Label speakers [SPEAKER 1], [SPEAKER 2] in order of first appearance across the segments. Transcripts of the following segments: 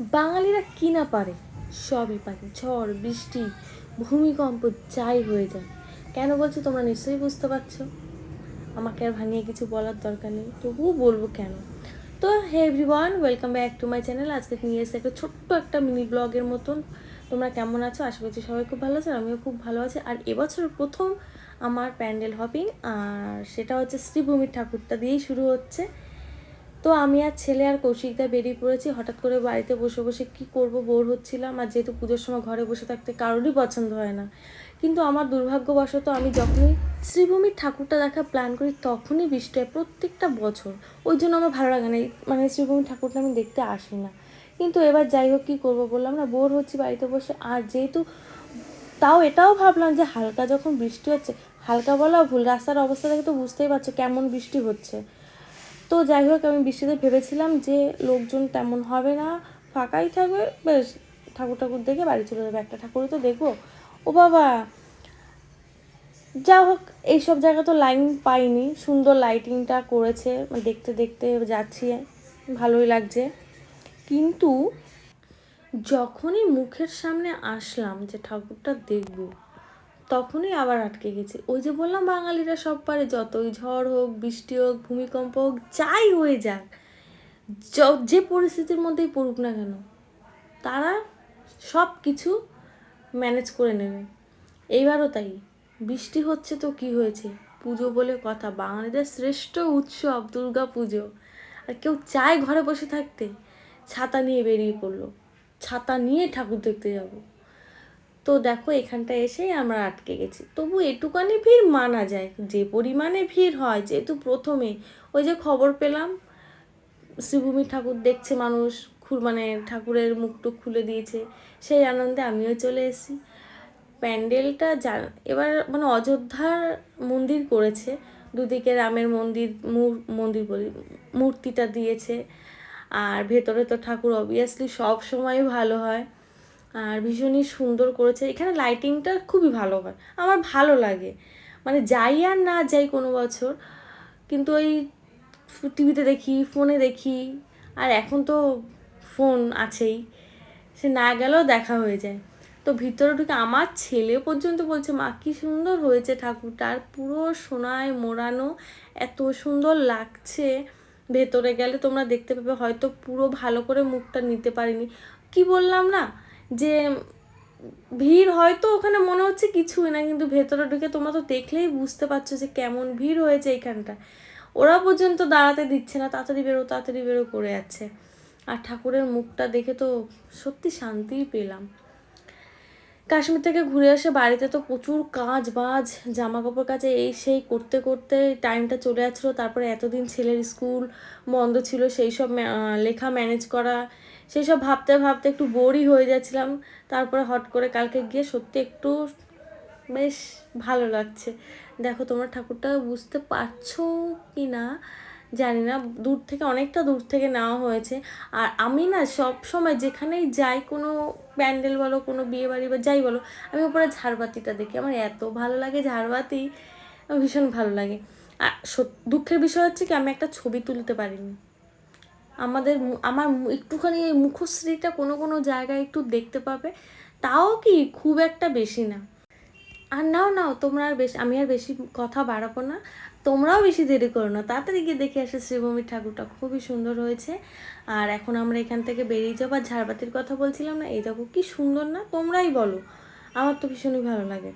[SPEAKER 1] বাঙালিরা কি না পারে? সবই পারে ঝড়, বৃষ্টি, ভূমিকম্প, যাই হয়ে যায় কেন বলছো তোমরা নিশ্চয়ই বুঝতে পারছ? আমাকে আর ভাঙিয়ে কিছু বলার দরকার নেই, তবুও বলব কেন? তো hey everyone, welcome back to my channel. আজকে নিয়ে এসে একটা ছোট্ট একটা মিনি ব্লগের মতন। তোমরা কেমন আছো? আশা করছি সবাই খুব ভালো আছে, আমিও খুব ভালো আছি। আর এবছর প্রথম আমার প্যান্ডেল হপিং, আর সেটা হচ্ছে শ্রীভূমির ঠাকুরটা দিয়েই শুরু হচ্ছে। তো আমি আর ছেলে আর কৌশিকদা বেরিয়ে পড়েছি। হঠাৎ করে বাড়িতে বসে বসে কি করব, বোর হচ্ছিলাম। আর যেহেতু পুজোর সময় ঘরে বসে থাকতে কারোরই পছন্দ হয় না। কিন্তু আমার দুর্ভাগ্যবশত আমি যখনই শ্রীভূমির ঠাকুরটা দেখার প্ল্যান করি, তখনই বৃষ্টি হয় প্রত্যেকটা বছর। ওই জন্য আমার ভালো লাগে না। মানে শ্রীভূমির ঠাকুরটা আমি দেখতে আসি না। কিন্তু এবার যাই হোক, কী করব বললাম না, বোর হচ্ছি বাড়িতে বসে। আর যেহেতু তাও এটাও ভাবলাম যে হালকা যখন বৃষ্টি হচ্ছে, হালকা বলা ভুল। রাস্তার অবস্থা দেখে তো বুঝতেই পারছ কেমন বৃষ্টি হচ্ছে। তো যাই হোক, আমি বৃষ্টিতে ভেবেছিলাম যে লোকজন তেমন হবে না, ফাঁকাই থাকবে। বেশ ঠাকুর ঠাকুর দেখে বাড়ি চলে যাবে একটা ঠাকুরই তো দেখব। ও বাবা! যা হোক, এইসব জায়গা তো লাইন পাইনি। সুন্দর লাইটিংটা করেছে, দেখতে দেখতে যাচ্ছি, ভালোই লাগছে। কিন্তু যখনই মুখের সামনে আসলাম যে ঠাকুরটা দেখব তখনই আবার আটকে গেছি। ওই যে বললাম, বাঙালিরা সব পারে, যতই ঝড় হোক, বৃষ্টি হোক, ভূমিকম্প হোক, যাই হয়ে যাক য- পরিস্থিতির মধ্যেই পড়ুক না কেন, তারা সব কিছু ম্যানেজ করে নেবে। এইবারও তাই। বৃষ্টি হচ্ছে তো কি হয়েছে? পুজো বলে কথা। বাঙালিদের শ্রেষ্ঠ উৎসব দুর্গা পুজো। আর কেউ চায় ঘরে বসে থাকতে? ছাতা নিয়ে বেরিয়ে পড়ল। ছাতা নিয়ে ঠাকুর দেখতে যাব। তো দেখো এখানটা এসেই আমরা আটকে গেছি। তবু এটুকানি ভিড় মানা যায়। যে পরিমাণে ভিড় হয়, যেহেতু প্রথমে, ওই যে খবর পেলাম শ্রীভূমি ঠাকুর দেখছে মানুষ মানে ঠাকুরের মুখটুক খুলে দিয়েছে, সেই আনন্দে আমিও চলে এসেছি। প্যান্ডেলটা যা এবার মানে অযোধ্যার মন্দির করেছে, দুদিকে রামের মন্দির মন্দির বলি, মূর্তিটা দিয়েছে, আর ভেতরে তো ঠাকুর অবভিয়াসলি সব সময় ভালো হয়। আর ভীষণই সুন্দর করেছে। এখানে লাইটিংটা খুবই ভালো হয়। আমার ভালো লাগে। মানে যাই আর না যাই কোনো বছর, কিন্তু ওই টিভিতে দেখি ফোনে দেখি, আর এখন তো ফোন আছেই। সে না গেলেও দেখা হয়ে যায়। তো ভিতরে ঢুকে আমার ছেলে পর্যন্ত বলছে, মা, কি সুন্দর হয়েছে ঠাকুরটা। আর পুরো সোনায় মোড়ানো এত সুন্দর লাগছে। ভেতরে গেলে তোমরা দেখতে পাবে, হয়তো পুরো ভালো করে মুখটা নিতে পারিনি। কি বললাম না? যে ভিড় হয়তো ওখানে মনে হচ্ছে কিছুই না, কিন্তু ভেতরে ঢুকে তোমরা তো দেখলেই বুঝতে পারছ যে কেমন ভিড় হয়েছে এইখানটা ওরা পর্যন্ত দাঁড়াতে দিচ্ছে না, তাড়াতাড়ি বেরো তাড়াতাড়ি বেরো করে যাচ্ছে আর ঠাকুরের মুখটা দেখে তো সত্যি শান্তিই পেলাম। কাশ্মীর থেকে ঘুরে এসে বাড়িতে তো প্রচুর কাজ বাজ জামা কাপড় কাচে, এই সেই করতে করতে টাইমটা চলে যাচ্ছিল তারপরে এতদিন ছেলের স্কুল বন্ধ ছিল, সেই সব লেখা ম্যানেজ করা, সেই সব ভাবতে ভাবতে একটু বোরই হয়ে যাচ্ছিলাম। তারপরে হট করে কালকে গিয়ে সত্যি একটু বেশ ভালো লাগছে। দেখো তোমরা ঠাকুরটা বুঝতে পারছ কি না জানি না, দূর থেকে, অনেকটা দূর থেকে নেওয়া হয়েছে। আর আমি না সব সময় যেখানেই যাই, কোনো প্যান্ডেল বলো, কোনো বিয়ে বাড়ি বা যাই বলো, আমি উপরে ঝাড়বাতিটা দেখি। আমার এত ভালো লাগে ঝাড়বাতি ভীষণ ভালো লাগে। আর দুঃখের বিষয় হচ্ছে কি, আমি একটা ছবি তুলতে পারিনি। আমাদের আমার একটুখানি এই মুখশ্রীটা কোনো কোনো জায়গায় একটু দেখতে পাবে, তাও কি খুব একটা বেশি না। আর নাও নাও, তোমরা আর বেশি, আমি আর বেশি কথা বাড়াবো না। তোমরাও বেশি দেরি করো না। তাড়াতাড়ি গিয়ে দেখে আসে শ্রীভূমির ঠাকুরটা। খুবই সুন্দর হয়েছে। আর এখন আমরা এখান থেকে বেরিয়ে যাব। আর ঝাড়বাতির কথা বলছিলাম না, এই দেখো কি সুন্দর না, তোমরাই বলো। আমার তো ভীষণই ভালো লাগে।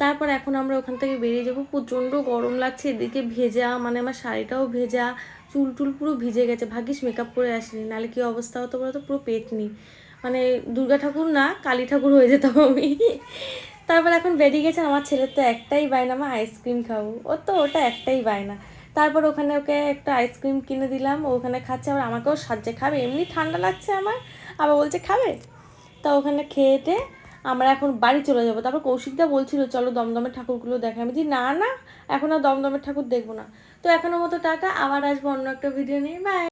[SPEAKER 1] তারপর এখন আমরা ওখান থেকে বেরিয়ে যাব। প্রচণ্ড গরম লাগছে, এদিকে ভেজা মানে আমার শাড়িটাও ভেজা, চুল টুল পুরো ভিজে গেছে। ভাগ্যিস মেকআপ করে আসিনি, নাহলে কি অবস্থা হতো বলো তো, পুরো পেটনি। মানে দুর্গা ঠাকুর না, কালী ঠাকুর হয়ে যেতাম আমি। তারপর এখন বেরিয়ে গেছে, আমার ছেলের তো একটাই বায়না আমার আইসক্রিম খাব। ও তো ওটা একটাই বায়না তারপর ওখানে ওকে একটা আইসক্রিম কিনে দিলাম ওখানে খাচ্ছে, আবার আমাকেও সাহায্যে খাবে। এমনি ঠান্ডা লাগছে আমার, আবার বলছে, খাবে? তা ওখানে খেয়েটে আমরা এখন বাড়ি চলে যাব। তারপর কৌশিকদা বলছিল, চলো দমদমের ঠাকুরগুলো দেখা আমি। যে না না, এখন আর দমদমের ঠাকুর দেখব না। তো এখনও মতো টাটা, আবার আসব অন্য একটা ভিডিও নিয়ে। বাই